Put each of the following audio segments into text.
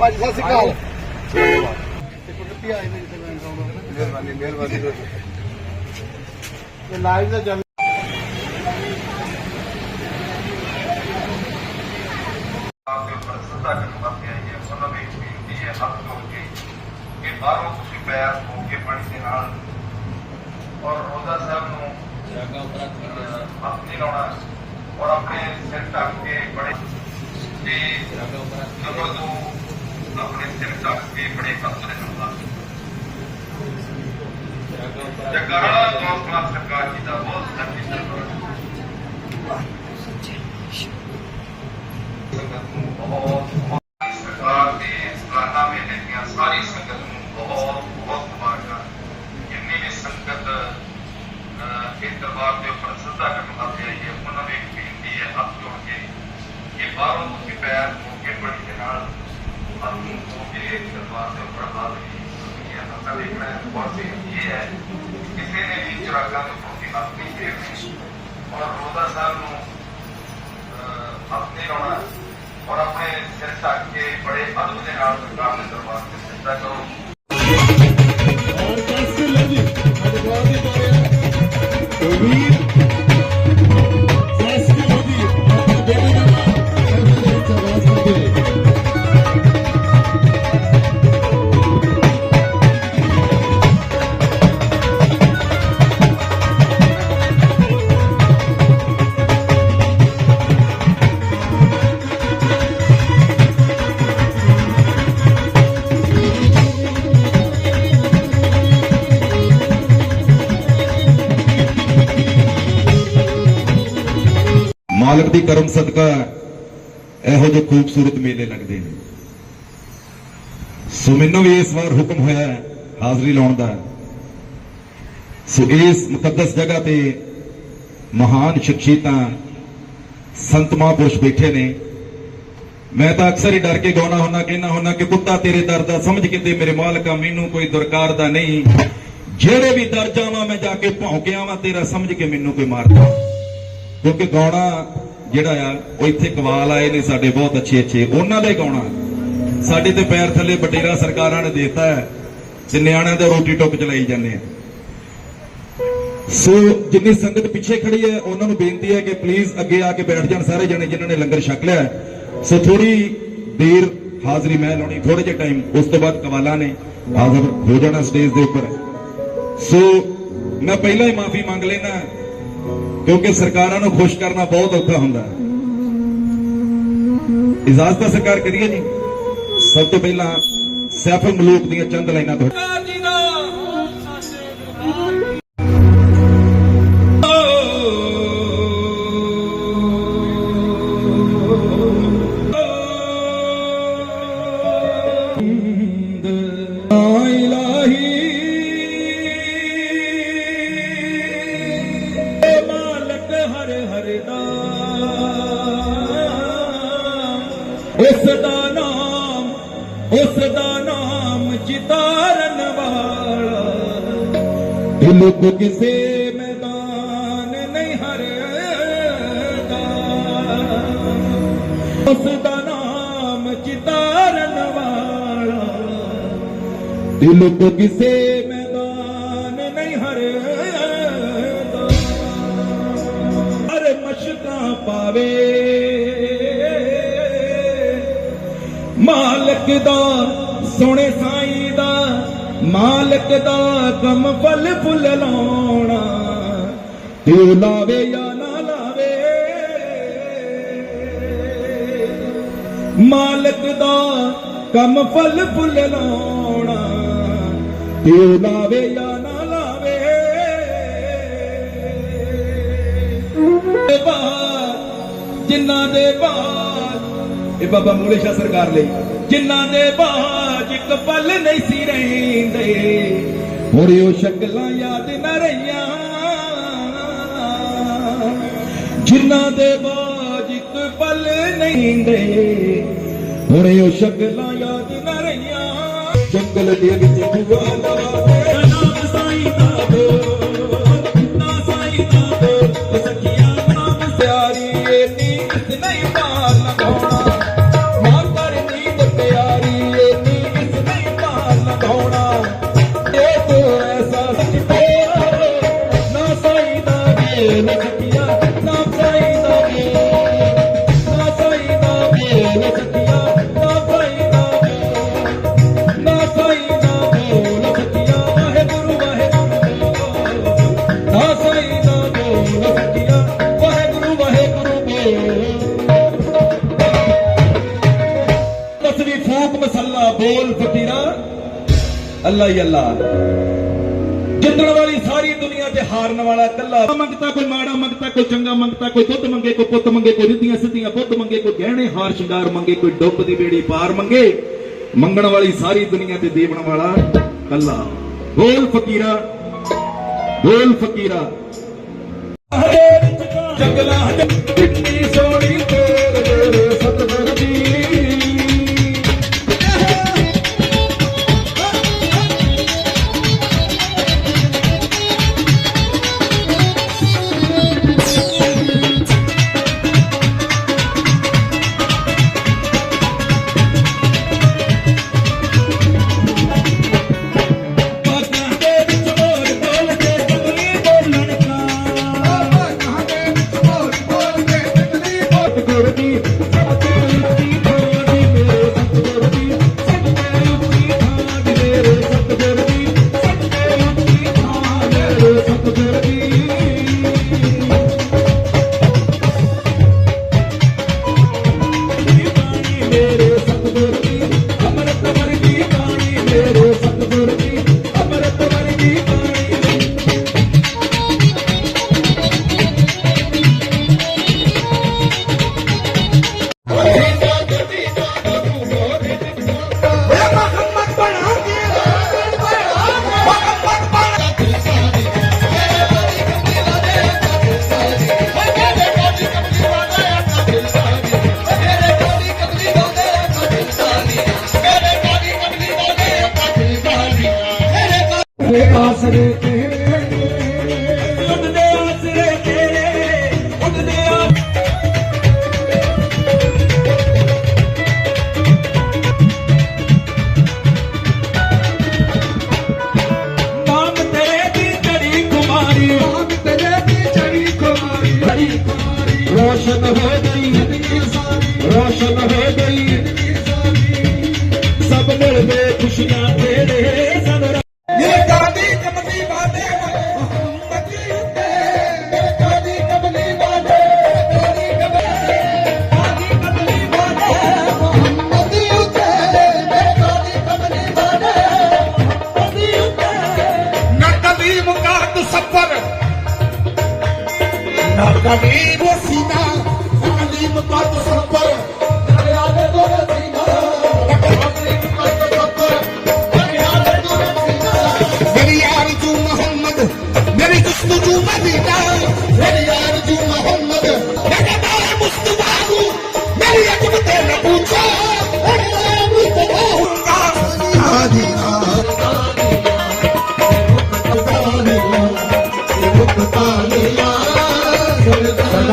ਭਾਜੀ ਸਤਿ ਸ਼੍ਰੀ ਅਕਾਲ। ਤੇ ਆਏ ਨੇ ਜਿੱਥੇ ਮੈਂ ਆਉਂਦਾ ਮਿਹਰਬਾਨੀ ਮਿਹਰਬਾਨੀ। ਇਹ ਲਾਈਵ ਦਾ ਚੱਲ ਆਪਦੇ ਉੱਪਰ ਸੱਤਾ ਕਰਨ ਵਾਸਤੇ ਆਈ ਹੈ ਉਹਨਾਂ ਦੀ ਬੇਨਤੀ ਹੈ ਹੱਥ ਜੋੜ ਕੇ ਕਿ ਬਾਹਰੋਂ ਤੁਸੀਂ ਪੈਰ ਧੋ ਕੇ ਪਾਣੀ ਦੇ ਨਾਲ ਔਰ ਰੋਜ਼ਾ ਸਾਹਿਬ ਨੂੰ ਅਹ, ਹੱਥ ਨਹੀਂ ਲਾਉਣਾ ਔਰ ਆਪਣੇ ਸਿਰ ਢੱਕ ਕੇ ਬੜੇ ਤੇ ਜਦੋਂ ਤੋਂ ਆਪਣੇ ਸਿਰ ਢੱਕ ਕੇ ਬੜੇ ਕਸਰੇ ਨਾਲ ਜਗਾਰਾ ਦੋਸਤਾਂ ਸਰਕਾਰ ਜੀ ਦਾ ਬਹੁਤ ਧੰਨਵਾਦ ਸੰਗਤ ਨੂੰ ਬਹੁਤ ਬਹੁਤ ਸਰਕਾਰ ਦੇ ਸਾਲਾਨਾ ਮੇਲੇ ਦੀਆਂ ਸਾਰੀ ਸੰਗਤ ਨੂੰ ਬਹੁਤ ਬਹੁਤ ਮੁਬਾਰਕਾਂ ਜਿੰਨੀ ਵੀ ਸੰਗਤ ਅਹ, ਇਸ ਦਰਬਾਰ ਦੇ ਉੱਪਰ ਸੱਦਾ ਕਰਨ ਵਾਸਤੇ ਆਈ ਹੈ ਉਹਨਾਂ ਨੂੰ ਇੱਕ ਬੇਨਤੀ ਹੈ ਹੱਥ ਜੋੜ ਕੇ ਕਿ ਬਾਹਰੋਂ ਤੁਸੀਂ ਪੈਰ ਧੋ ਕੇ ਬੜੀ ਦੇ ਨਾਲ ਹੱਥ ਨੂੰ ਧੋ ਕੇ ਇਸ ਦਰਬਾਰ ਦੇ ਉੱਪਰ ਹਾਜ਼ਰੀ ਇਹ ਹੱਥਾਂ ਦੇਖਣਾ ਹੈ ਬਹੁਤ ਬੇਨਤੀ ਹੈ। ਕਿਸੇ ਨੇ ਵੀ ਚਰਾਗਾਂ ਦੇ ਉੱਪਰ ਦੀ ਹੱਥ ਨਹੀਂ ਫੇਰਨੀ ਔਰ ਰੋਜ਼ਾ ਸਾਹਿਬ ਨੂੰ, ਅਹ ਆਪਣੇ ਲਾਉਣਾ ਔਰ ਆਪਣੇ ਸਿਰ ਢੱਕ ਕੇ ਬੜੇ ਅਦਬ ਦੇ ਨਾਲ ਸਰਕਾਰ ਦੇ ਦਰਬਾਰ ਤੇ ਮਾਲਕ ਦੀ ਕਰਮ ਸਦਕਾ ਇਹੋ ਜਿਹੇ ਖੂਬਸੂਰਤ ਮੇਲੇ ਲੱਗਦੇ ਨੇ। ਸੋ ਮੈਨੂੰ ਵੀ ਇਸ ਵਾਰ ਹੁਕਮ ਹੋਇਆ ਹੈ, ਹਾਜ਼ਰੀ ਲਾਉਣ ਦਾ। ਸੋ ਇਸ ਮੁਕੱਦਸ ਜਗ੍ਹਾ ਤੇ ਮਹਾਨ ਸ਼ਖਸੀਅਤਾਂ, ਸੰਤ ਮਹਾਂਪੁਰਸ਼ ਬੈਠੇ ਨੇ। ਮੈਂ ਤਾਂ ਅਕਸਰ ਹੀ ਡਰ ਕੇ ਗਾਉਣਾ ਹੁੰਦਾ, ਕਹਿੰਦਾ ਹੁੰਦਾ ਕਿ ਕੁੱਤਾ ਤੇਰੇ ਦਰ ਦਾ ਸਮਝ ਕਿਤੇ ਤੇ ਮੇਰੇ ਮਾਲਕਾ ਮੈਨੂੰ ਕੋਈ ਦੁਰਕਾਰ ਦਾ ਨਹੀਂ। ਜਿਹੜੇ ਵੀ ਦਰ ਜਾਵਾਂ ਮੈਂ ਜਾ ਕੇ ਭੌਂਕਿਆ ਵਾਂ, ਤੇਰਾ ਸਮਝ ਕੇ ਮੈਨੂੰ ਕੋਈ ਮਾਰਦਾ। ਕਿਉਂਕਿ ਗਾਉਣਾ ਜਿਹੜਾ ਆ, ਉਹ ਇੱਥੇ ਕਵਾਲ ਆਏ ਨੇ ਸਾਡੇ ਬਹੁਤ ਅੱਛੇ ਅੱਛੇ। ਉਹਨਾਂ ਦਾ ਹੀ ਗਾਉਣਾ। ਸਾਡੇ ਤੇ ਪੈਰ ਥੱਲੇ ਬਟੇਰਾ ਸਰਕਾਰਾਂ ਨੇ ਦਿੱਤਾ ਹੈ। ਤੇ ਨਿਆਣਿਆਂ ਦੇ ਰੋਟੀ ਟੁੱਕ ਚਲਾਈ ਜਾਂਦੇ ਆ। ਸੋ ਜਿੰਨੀ ਸੰਗਤ ਪਿੱਛੇ ਖੜੀ ਹੈ, ਉਹਨਾਂ ਨੂੰ ਬੇਨਤੀ ਹੈ ਕਿ ਪਲੀਜ਼ ਅੱਗੇ ਆ ਕੇ ਬੈਠ ਜਾਣ ਸਾਰੇ ਜਣੇ ਜਿਨ੍ਹਾਂ ਨੇ ਲੰਗਰ ਛਕ ਲਿਆ ਸੋ ਥੋੜੀ ਦੇਰ ਹਾਜ਼ਰੀ ਮੈਂ ਲਾਉਣੀ ਥੋੜੇ ਜਿਹਾ ਟਾਈਮ ਉਸ ਤੋਂ ਬਾਅਦ ਕਵਾਲਾਂ ਨੇ। ਹਾਜ਼ਰ ਹੋ ਜਾਣਾ ਸਟੇਜ ਦੇ ਉੱਪਰ। ਸੋ ਮੈਂ ਪਹਿਲਾਂ ਹੀ ਮਾਫੀ ਮੰਗ ਲੈਣਾ ਕਿਉਂਕਿ ਸਰਕਾਰਾਂ ਨੂੰ ਖੁਸ਼ ਕਰਨਾ ਬਹੁਤ ਔਖਾ ਹੁੰਦਾ ਹੈ। ਇਜਾਜ਼ਤ ਹੈ ਸਰਕਾਰ ਕਰੀਏ ਜੀ ਸਭ ਤੋਂ ਪਹਿਲਾਂ ਸੈਫਲ ਮਲੂਕ ਦੀਆਂ ਚੰਦ ਲਾਈਨਾਂ ਤੋਂ ਦਿਲ ਕਿਸੇ ਮੈਦਾਨ ਨਹੀਂ ਹਰਦਾ। ਉਸ ਦਾ ਨਾਮ ਚਿਤਾਰਨ ਵਾਲਾ ਦਿਲ ਕੋ ਕਿਸੇ ਮੈਦਾਨ ਨਹੀਂ ਹਰਦਾ। ਅਰੇ ਮਸ਼ਕਾਂ ਪਾਵੇ। ਮਾਲਕ ਦਾ, ਸੋਹਣੇ ਸਾਈਂ ਦਾ ਮਾਲਕ ਦਾ ਕਮ ਫਲ ਫੁੱਲ ਲਾਉਣਾ। ਤੇ ਲਾਵੇ ਜਾਂ ਨਾ ਲਾਵੇ। ਮਾਲਕ ਦਾ ਕਮ ਫਲ ਫੁੱਲ ਲਾਉਣਾ। ਤੇ ਉਹ ਲਾਵੇ ਜਾਂ ਨਾ ਲਾਵੇ। ਦੇ ਬਾਹਰ ਜਿਨ੍ਹਾਂ ਦੇ ਬਾਹਰ ਇਹ ਬਾਬਾ ਮੂਲੇ ਸ਼ਾਹ ਸਰਕਾਰ ਲਈ। ਜਿਨ੍ਹਾਂ ਦੇ ਬਾਜ ਇੱਕ ਪਲ ਨਹੀਂ ਸੀ ਰਹਿੰਦੇ। ਹੁਣ ਉਹ ਸ਼ਕਲਾਂ ਯਾਦ ਨਾ ਰਹੀਆਂ। ਜਿਨ੍ਹਾਂ ਦੇ ਬਾਜ ਇੱਕ ਪਲ ਨਹੀਂ ਰਹਿੰਦੇ। ਹੁਣ ਉਹ ਸ਼ਕਲਾਂ ਯਾਦ ਨਾ ਰਹੀਆਂ। ਜੰਗਲ ਦੇ ਵਿੱਚ ਖੁਆ ਲਵਾ ਅੱਲਾ ਹੀ ਅੱਲਾ। ਜਿੱਤਣ ਵਾਲੀ ਸਾਰੀ ਦੁਨੀਆ ਤੇ ਹਾਰਨ ਵਾਲਾ ਕੱਲਾ ਮੰਗਤਾ ਕੋਈ ਮਾੜਾ ਮੰਗਤਾ ਕੋਈ ਚੰਗਾ ਮੰਗਤਾ ਕੋਈ ਦੁੱਧ ਮੰਗੇ, ਕੋਈ ਪੁੱਤ ਮੰਗੇ, ਕੋਈ ਰਿੱਧੀਆਂ ਸਿੱਧੀਆਂ ਬੁੱਧ ਮੰਗੇ, ਕੋਈ ਗਹਿਣੇ ਹਾਰ ਸ਼ਿੰਗਾਰ ਮੰਗੇ, ਕੋਈ ਡੁੱਬ ਦੀ ਬੇੜੀ ਪਾਰ ਮੰਗੇ, ਮੰਗਣ ਵਾਲੀ ਸਾਰੀ ਦੁਨੀਆ ਤੇ ਦੇਵਣ ਵਾਲਾ ਇਕੱਲਾ। ਬੋਲ ਫਕੀਰਾ ਬੋਲ ਫਕੀਰਾ। ਜੰਗਲਾਂ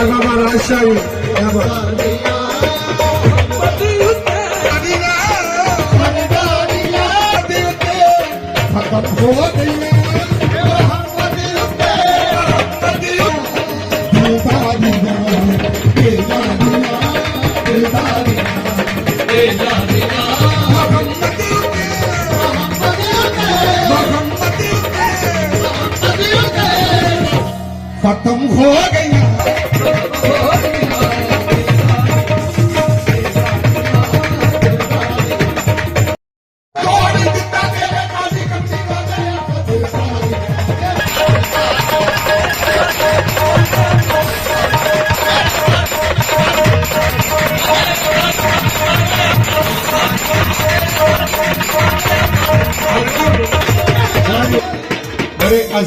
ਬਾਬਾ ਰਾਜਸ਼ਾਹ ਜੀ ਕਿਆ ਬਾਤ ਖਤਮ ਹੋ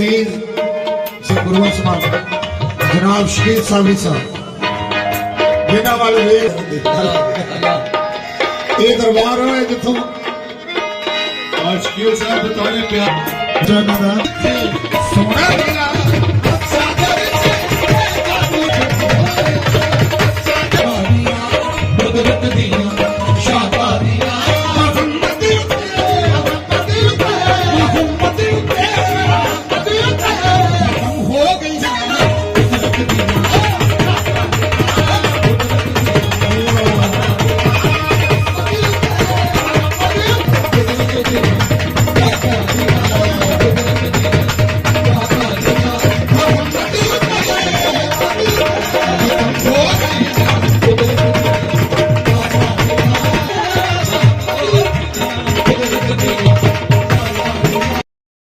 ਅਜ਼ੀਜ਼ ਸੇ ਗੁਰੂਆਂ ਸਮਾਨ ਜਨਾਬ ਸ਼ਹੀਦ ਸਾਹਿਬ ਸਾਹਿਬ ਜਿਨ੍ਹਾਂ ਵੱਲ ਵੇਖ ਇਹ ਦਰਬਾਰ ਹੈ ਜਿੱਥੋਂ ਆਸ਼ਕੀਓ ਸਾਹਿਬ ਬਤਾਉਣੇ ਪਿਆ ਜਨਦਾ ਸੋਹਣਾ